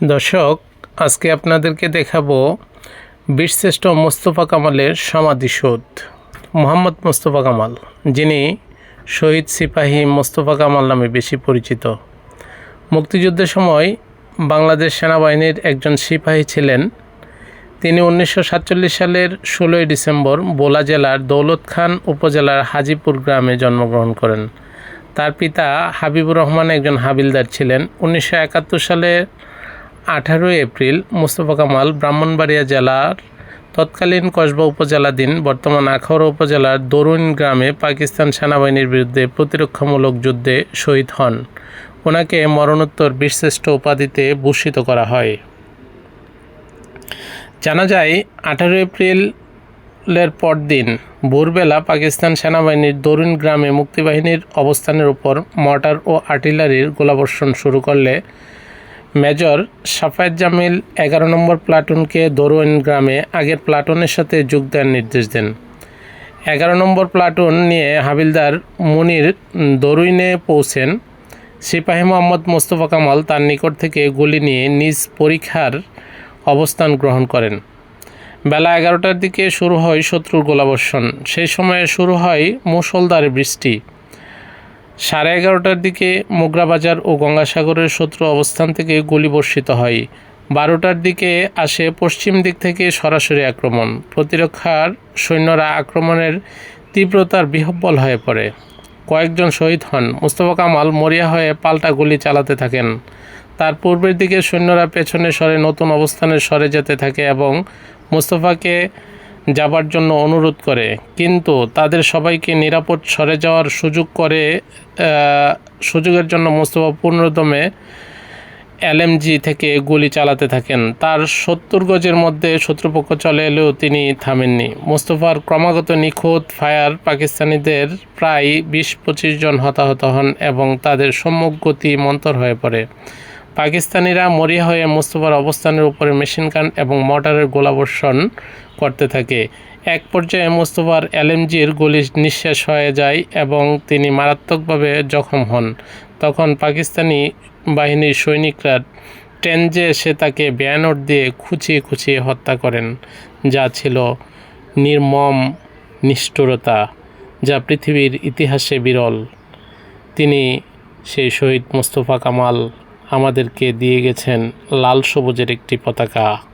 দর্শক, আজকে আপনাদেরকে দেখাবো বীরশ্রেষ্ঠ মোস্তফা কামালের সমাধিসৌধ মোহাম্মদ মোস্তফা কামাল, যিনি শহীদ সিপাহী মোস্তফা কামাল নামে বেশি পরিচিত। মুক্তিযুদ্ধের সময় বাংলাদেশ সেনাবাহিনীর একজন সিপাহী ছিলেন। তিনি উনিশশো সাতচল্লিশ সালের ষোলোই ডিসেম্বর বোলা জেলার দৌলত খান উপজেলার হাজিপুর গ্রামে জন্মগ্রহণ করেন। তার পিতা হাবিবুর রহমান একজন হাবিলদার ছিলেন। উনিশশো সালের আঠারোই এপ্রিল মোস্তফা কামাল ব্রাহ্মণবাড়িয়া জেলার তৎকালীন কসবা উপজেলাধীন, বর্তমান আখাউড়া উপজেলার দরুন গ্রামে পাকিস্তান সেনাবাহিনীর বিরুদ্ধে প্রতিরক্ষামূলক যুদ্ধে শহীদ হন। ওনাকে মরণোত্তর বীরশ্রেষ্ঠ উপাধিতে ভূষিত করা হয়। জানা যায় আঠারো এপ্রিলের পরদিন ভোরবেলা পাকিস্তান সেনাবাহিনীর দরুন গ্রামে মুক্তিবাহিনীর অবস্থানের উপর মর্টার ও আর্টিলারির গোলাবর্ষণ শুরু করলে মেজর সাফায়েত জামিল এগারো নম্বর প্লাটুনকে দরুইন গ্রামে আগের প্লাটুনের সাথে যোগ দেওয়ার নির্দেশ দেন। এগারো নম্বর প্লাটুন নিয়ে হাবিলদার মুনির দরুইনে পৌঁছেন। সিপাহী মোহাম্মদ মোস্তফা কামাল তার নিকট থেকে গুলি নিয়ে নিজ পরীক্ষার অবস্থান গ্রহণ করেন। বেলা এগারোটার দিকে শুরু হয় শত্রুর গোলাবর্ষণ। সেই সময়ে শুরু হয় মুষলধারে বৃষ্টি। সাড়ে এগারোটার দিকে মোগরাবাজার ও গঙ্গাসাগরের শত্রু অবস্থান থেকে গুলি বর্ষিত হয়। বারোটার দিকে আসে পশ্চিম দিক থেকে সরাসরি আক্রমণ। প্রতিরক্ষার সৈন্যরা আক্রমণের তীব্রতার বিহব্বল হয়ে পড়ে। কয়েকজন শহীদ হন। মুস্তফা কামাল মরিয়া হয়ে পাল্টা গুলি চালাতে থাকেন। তার পূর্বের দিকে সৈন্যরা পেছনে সরে নতুন অবস্থানে সরে যেতে থাকে এবং মুস্তফাকে যাবার জন্য অনুরোধ করে। কিন্তু তাদের সবাইকে নিরাপদ সরে যাওয়ার সুযোগ করে সুযোগের জন্য মোস্তফা পূর্ণদমে এলএমজি থেকে গুলি চালাতে থাকেন। তার সত্তর গজের মধ্যে শত্রুপক্ষ চলে এলেও তিনি থামেননি। মোস্তফার ক্রমাগত নিখুঁত ফায়ার পাকিস্তানিদের প্রায় বিশ পঁচিশ জন হতাহত হন এবং তাদের সম্মুখ গতি মন্তর হয়ে পড়ে। পাকিস্তানিরা মরিয়া হয়ে মোস্তফার অবস্থানের উপরে মেশিন গান এবং মর্টারের গোলাবর্ষণ করতে থাকে। এক পর্যায়ে মোস্তফার এলএমজির গুলি নিঃশেষ হয়ে যায় এবং তিনি মারাত্মকভাবে জখম হন। তখন পাকিস্তানি বাহিনীর সৈনিকরা টেনজে এসে তাকে ব্যানর দিয়ে খুঁচিয়ে খুঁচিয়ে হত্যা করেন, যা ছিল নির্মম নিষ্ঠুরতা, যা পৃথিবীর ইতিহাসে বিরল। তিনি সেই শহীদ মোস্তফা কামাল আমাদেরকে দিয়ে গেছেন লাল সবুজের একটি পতাকা।